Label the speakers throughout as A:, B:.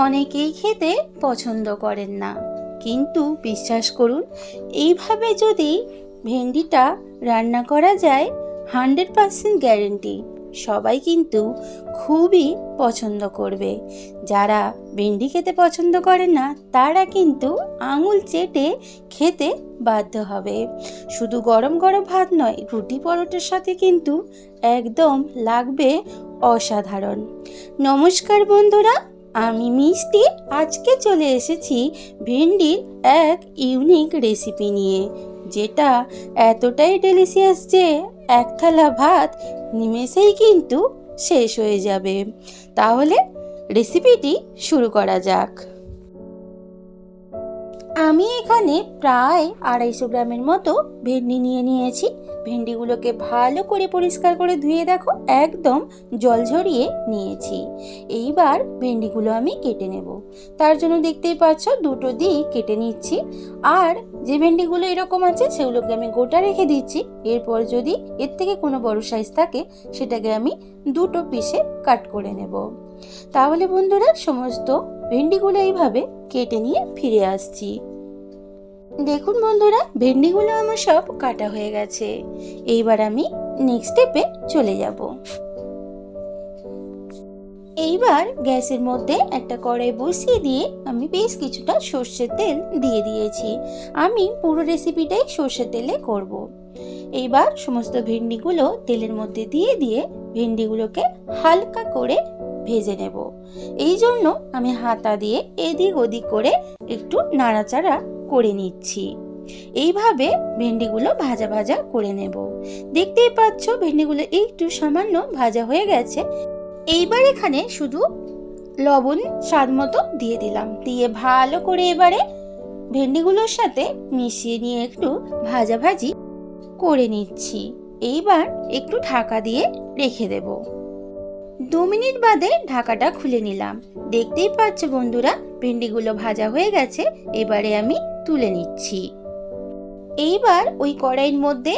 A: অনেকেই খেতে পছন্দ করেন না। কিন্তু বিশ্বাস করুন, এইভাবে যদি ভেন্ডিটা রান্না করা যায়, হান্ড্রেড পারসেন্ট গ্যারেন্টি। সবাই কিন্তু খুবই পছন্দ করবে। যারা ভেন্ডি খেতে পছন্দ করে না, তারা কিন্তু আঙুল চেটে খেতে বাধ্য হবে। শুধু গরম গরম ভাত নয়, রুটি পরোটার সাথে কিন্তু একদম লাগবে অসাধারণ। নমস্কার বন্ধুরা আমি মিষ্টি, আজকে চলে এসেছি ভেন্ডির এক ইউনিক রেসিপি নিয়ে, যেটা এতটাই ডেলিশিয়াস যে এক থালা ভাত নিমেষেই কিন্তু শেষ হয়ে যাবে। তাহলে রেসিপিটি শুরু করা যাক। আমি এখানে প্রায় আড়াইশো গ্রামের মতো ভেন্ডি নিয়ে নিয়েছি। ভেন্ডিগুলোকে ভালো করে পরিষ্কার করে ধুয়ে দেখো, একদম জল ঝরিয়ে নিয়েছি। এইবার ভেন্ডিগুলো আমি কেটে নেব। তার জন্য দেখতেই পাচ্ছ, দুটো দিক কেটে নিচ্ছি। আর যে ভেন্ডিগুলো এরকম আছে, সেগুলোকে আমি গোটা রেখে দিচ্ছি। এরপর যদি এর থেকে কোনো বড় সাইজ থাকে, সেটাকে আমি দুটো পিসে কাট করে নেব। তাহলে বন্ধুরা, সমস্ত ভেন্ডিগুলো এইভাবে কেটে নিয়ে ফিরে আসছি। দেখুন বন্ধুরা, ভেন্ডিগুলো আমার সব কাটা হয়ে গেছে। এইবার আমি নেক্সট স্টেপে চলে যাব। এইবার গ্যাসের মধ্যে একটা কড়াই বসিয়ে দিয়ে আমি বেশ কিছুটা সর্ষের তেল দিয়ে দিয়েছি। আমি পুরো রেসিপিটাই সর্ষের তেলে করব। এইবার সমস্ত ভেন্ডিগুলো তেলের মধ্যে দিয়ে দিয়ে ভেন্ডিগুলোকে হালকা করে ভেজে নেব। এই জন্য আমি হাতা দিয়ে এদিক ওদিক করে একটু নাড়াচাড়া করে নিচ্ছি। এইভাবে ভেন্ডিগুলো ভাজা ভাজা করে নেব। দেখতেই পাচ্ছ ভেন্ডিগুলো একটু সামান্য ভাজা হয়ে গেছে। এইবার এখানে শুধু লবণ স্বাদ মতো দিয়ে দিলাম। দিয়ে ভালো করে এবারে ভেন্ডিগুলোর সাথে মিশিয়ে নিয়ে একটু ভাজা ভাজি করে নিচ্ছি। এইবার একটু ঢাকা দিয়ে রেখে দেব। দু মিনিট বাদে ঢাকাটা খুলে নিলাম। দেখতেই পাচ্ছ বন্ধুরা, ভেন্ডিগুলো ভাজা হয়ে গেছে, এবারে আমি তুলে নিচ্ছি। এইবার ওই কড়াইয়ের মধ্যে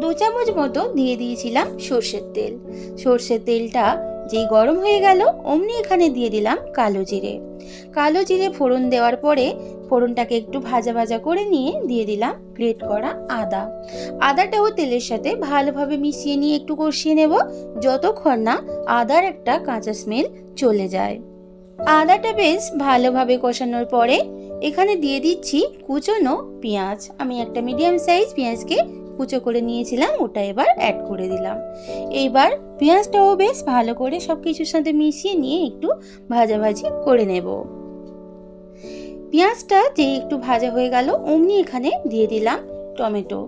A: দু চামচ মতো দিয়ে দিয়েছিলাম সর্ষের তেল। সর্ষের তেলটা যেই গরম হয়ে গেল, অমনি এখানে দিয়ে দিলাম কালো জিরে। কালো জিরে ফোড়ন দেওয়ার পরে ফোড়নটাকে একটু ভাজা ভাজা করে নিয়ে দিয়ে দিলাম গ্রেট করা আদা। আদাটাও তেলের সাথে ভালোভাবে মিশিয়ে নিয়ে একটু কষিয়ে নেব, যতক্ষণ না আদার একটা কাঁচা স্মেল চলে যায়। আদাটা বেশ ভালোভাবে কষানোর পরে এখানে দিয়ে দিচ্ছি কুচনো পেঁয়াজ। আমি একটা মিডিয়াম সাইজ পেঁয়াজকে কুচো করে নিয়েছিলাম, ওটা এবার অ্যাড করে দিলাম। এইবার পেঁয়াজটাও বেশ ভালো করে সব কিছুর সাথে মিশিয়ে নিয়ে একটু ভাজাভাজি করে নেব। পেঁয়াজটা যে একটু ভাজা হয়ে গেল, অমনি এখানে দিয়ে দিলাম টমেটো।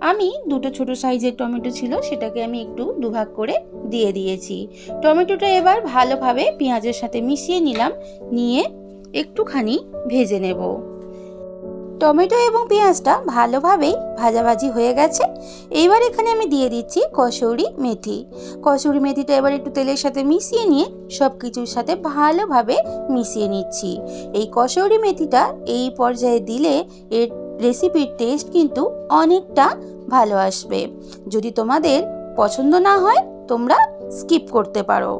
A: আমি দুটো ছোট সাইজের টমেটো ছিল, সেটাকে আমি একটু দুভাগ করে দিয়ে দিয়েছি। টমেটোটা এবার ভালোভাবে পেঁয়াজের সাথে মিশিয়ে নিলাম, নিয়ে একটুখানি ভেজে নেব। টমেটো এবং পেঁয়াজটা ভালোভাবেই ভাজাভাজি হয়ে গেছে। এইবার এখানে আমি দিয়ে দিচ্ছি কসৌরি মেথি। কসৌরি মেথিটা এবার একটু তেলের সাথে মিশিয়ে নিয়ে সব কিছুর সাথে ভালোভাবে মিশিয়ে নিচ্ছি। এই কসৌরি মেথিটা এই পর্যায়ে দিলে এর রেসিপির টেস্ট কিন্তু অনেকটা ভালো আসবে। যদি তোমাদের পছন্দ না হয়, তোমরা স্কিপ করতে পারো।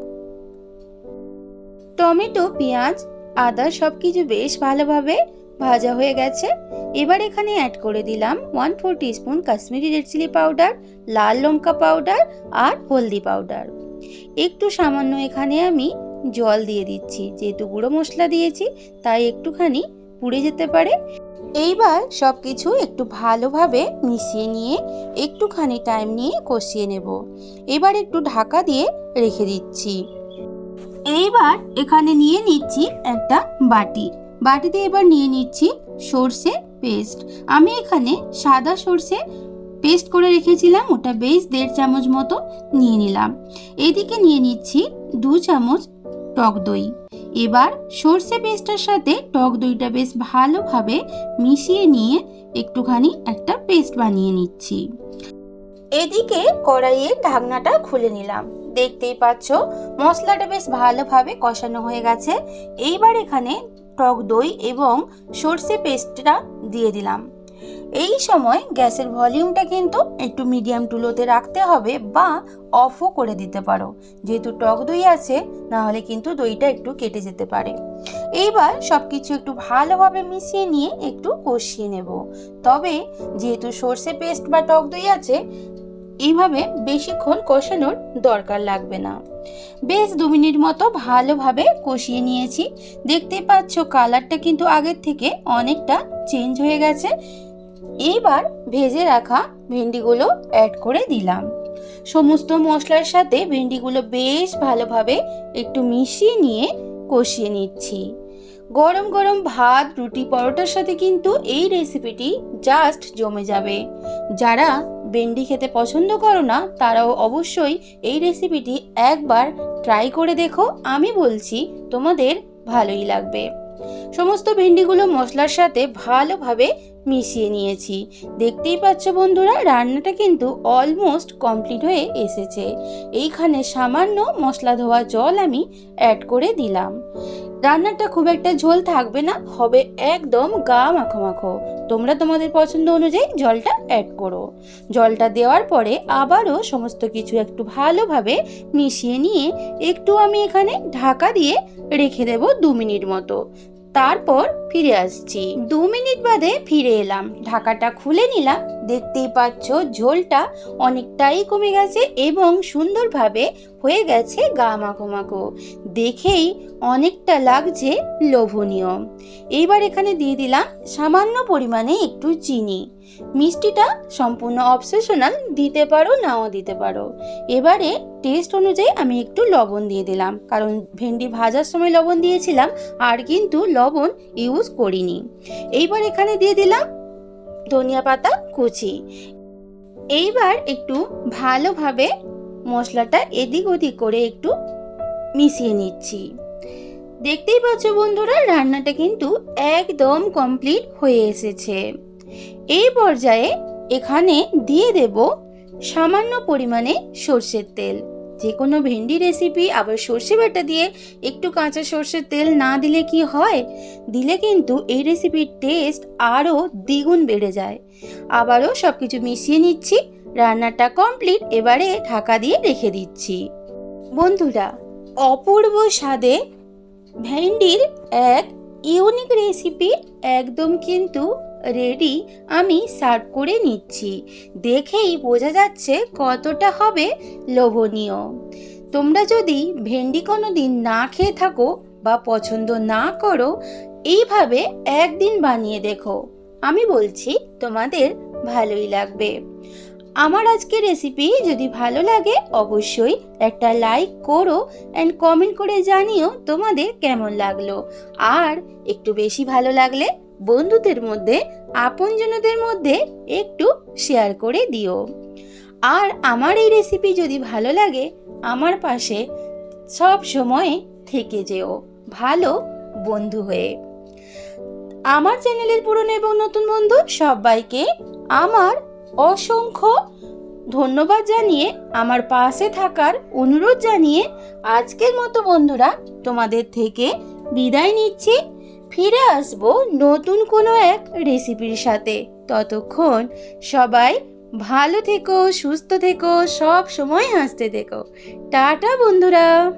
A: টমেটো, পেঁয়াজ আদা সব কিছু বেশ ভালোভাবে ভাজা হয়ে গেছে। এবার এখানে অ্যাড করে দিলাম one four teaspoon Kashmiri red chilli powder লাল লঙ্কা পাউডার আর হলদি পাউডার একটু সামান্য এখানে আমি জল দিয়ে দিচ্ছি, যেহেতু গুঁড়ো মশলা দিয়েছি, তাই একটুখানি পুড়ে যেতে পারে। এইবার সব কিছু একটু ভালোভাবে মিশিয়ে নিয়ে একটুখানি টাইম নিয়ে কষিয়ে নেব। এবার একটু ঢাকা দিয়ে রেখে দিচ্ছি। এইবার এখানে নিয়ে নিচ্ছি একটা বাটি। বাটিতে এবার নিয়ে নিচ্ছি সর্ষে পেস্ট। আমি এখানে সাদা সর্ষে পেস্ট করে রেখেছিলাম, ওটা বেশ দেড় চামচ মতো নিয়ে নিলাম। এদিকে নিয়ে নিচ্ছি দু চামচ টক দই। এবার সর্ষে পেস্টটার সাথে টক দইটা বেশ ভালোভাবে মিশিয়ে নিয়ে একটুখানি একটা পেস্ট বানিয়ে নিচ্ছি। এদিকে কড়াইয়ের ঢাকনাটা খুলে নিলাম। দেখতেই পাচ্ছ, মশলাটা বেশ ভালোভাবে কষানো হয়ে গেছে। এইবার এখানে টক দই এবং সর্ষে পেস্টটা দিয়ে দিলাম। এই সময় গ্যাসের ভলিউমটা কিন্তু একটু মিডিয়াম টু লোতে রাখতে হবে বা অফও করে দিতে পারো। যেহেতু টক দই আছে, নাহলে কিন্তু দইটা একটু কেটে যেতে পারে। এইবার সব কিছু একটু ভালোভাবে মিশিয়ে নিয়ে একটু কষিয়ে নেব। তবে যেহেতু সর্ষে পেস্ট বা টক দই আছে এইভাবে বেশিক্ষণ কষানোর দরকার লাগবে না। বেশ দু মিনিট মতো ভালোভাবে কষিয়ে নিয়েছি। দেখতে পাচ্ছ কালারটা কিন্তু আগের থেকে অনেকটা চেঞ্জ হয়ে গেছে। এইবার ভেজে রাখা ভেন্ডিগুলো অ্যাড করে দিলাম। সমস্ত মশলার সাথে ভেন্ডিগুলো বেশ ভালোভাবে একটু মিশিয়ে নিয়ে কষিয়ে নিচ্ছি। গরম গরম ভাত, রুটি, পরোটার সাথে কিন্তু এই রেসিপিটি জাস্ট জমে যাবে। যারা ভেন্ডি খেতে পছন্দ করো না, তারাও অবশ্যই এই রেসিপিটি একবার ট্রাই করে দেখো, আমি বলছি তোমাদের ভালোই লাগবে। সমস্ত ভেন্ডিগুলো মশলার সাথে ভালোভাবে মিশিয়ে নিয়েছি। দেখতেই পাচ্ছ বন্ধুরা, রান্নাটা কিন্তু অলমোস্ট কমপ্লিট হয়ে এসেছে। এইখানে সামান্য মশলা ধোয়া জল আমি অ্যাড করে দিলাম। রান্নাটা খুব একটা ঝোল থাকবে না, হবে একদম গা মাখো মাখো। তোমরা তোমাদের পছন্দ অনুযায়ী জলটা অ্যাড করো। জলটা দেওয়ার পরে আবারও সমস্ত কিছু একটু ভালোভাবে মিশিয়ে নিয়ে একটু আমি এখানে ঢাকা দিয়ে রেখে দেব দু মিনিট মতো। তারপর ফিরে আসছি। দু মিনিট বাদে ফিরে এলাম। ঢাকাটা খুলে নিলাম। দেখতেই পাচ্ছ ঝোলটা অনেকটাই কমে গেছে এবং সুন্দরভাবে হয়ে গেছে গা মাখো মাখো দেখেই অনেকটা লাগছে লোভনীয়। এইবার এখানে দিয়ে দিলাম সামান্য পরিমাণে একটু চিনি। মিষ্টিটা সম্পূর্ণ অবসেশনাল দিতে পারো, নাও দিতে পারো। এবারে টেস্ট অনুযায়ী আমি একটু লবণ দিয়ে দিলাম, কারণ ভেন্ডি ভাজার সময় লবণ দিয়েছিলাম, আর কিন্তু লবণ ইউজ করিনি। এইবার এখানে দিয়ে দিলাম ধনিয়া পাতা, কুচি। এইবার একটু ভালোভাবে মশলাটা এদিক ওদিক করে একটু মিশিয়ে নিচ্ছি। দেখতেই পাচ্ছ বন্ধুরা, রান্নাটা কিন্তু একদম কমপ্লিট হয়ে এসেছে। এই পর্যায়ে এখানে দিয়ে দেব সামান্য পরিমাণে সর্ষের তেল। যে কোনো ভেন্ডি রেসিপি আবার সর্ষে বাটা দিয়ে একটু কাঁচা সর্ষের তেল না দিলে কি হয়? দিলে কিন্তু এই রেসিপির টেস্ট আরও দ্বিগুণ বেড়ে যায়। আবারও সব কিছু মিশিয়ে নিচ্ছি, রান্নাটা কমপ্লিট এবারে ঢাকা দিয়ে রেখে দিচ্ছি। বন্ধুরা, অপূর্ব স্বাদে ভেন্ডির এক ইউনিক রেসিপি একদম কিন্তু রেডি, আমি সার্ভ করে নিচ্ছি। দেখেই বোঝা যাচ্ছে কতটা হবে লোভনীয়। তোমরা যদি ভেন্ডি কোনো দিন না খেয়ে থাকো বা পছন্দ না করো, এইভাবে একদিন বানিয়ে দেখো। আমি বলছি, তোমাদের ভালোই লাগবে। আমার আজকের রেসিপি যদি ভালো লাগে, অবশ্যই একটা লাইক করো অ্যান্ড কমেন্ট করে জানিও তোমাদের কেমন লাগল। আর একটু বেশি ভালো লাগলে বন্ধুদের মধ্যে, আপনজনদের মধ্যে একটু শেয়ার করে দিও। আর আমার এই রেসিপি যদি ভালো লাগে, আমার পাশে সব সময় থেকে যেও, ভালো বন্ধু হয়ে। আমার চ্যানেলের পুরনো এবং নতুন বন্ধু সবাইকে আমার অসংখ্য ধন্যবাদ জানিয়ে, আমার পাশে থাকার অনুরোধ জানিয়ে আজকের মতো বন্ধুরা তোমাদের থেকে বিদায় নিচ্ছি। ফিরে আসব নতুন কোনো এক রেসিপির সাথে। ততক্ষণ সবাই ভালো থেকো, সুস্থ থেকো, সব সময় হাসতে থেকো। টাটা, বন্ধুরা।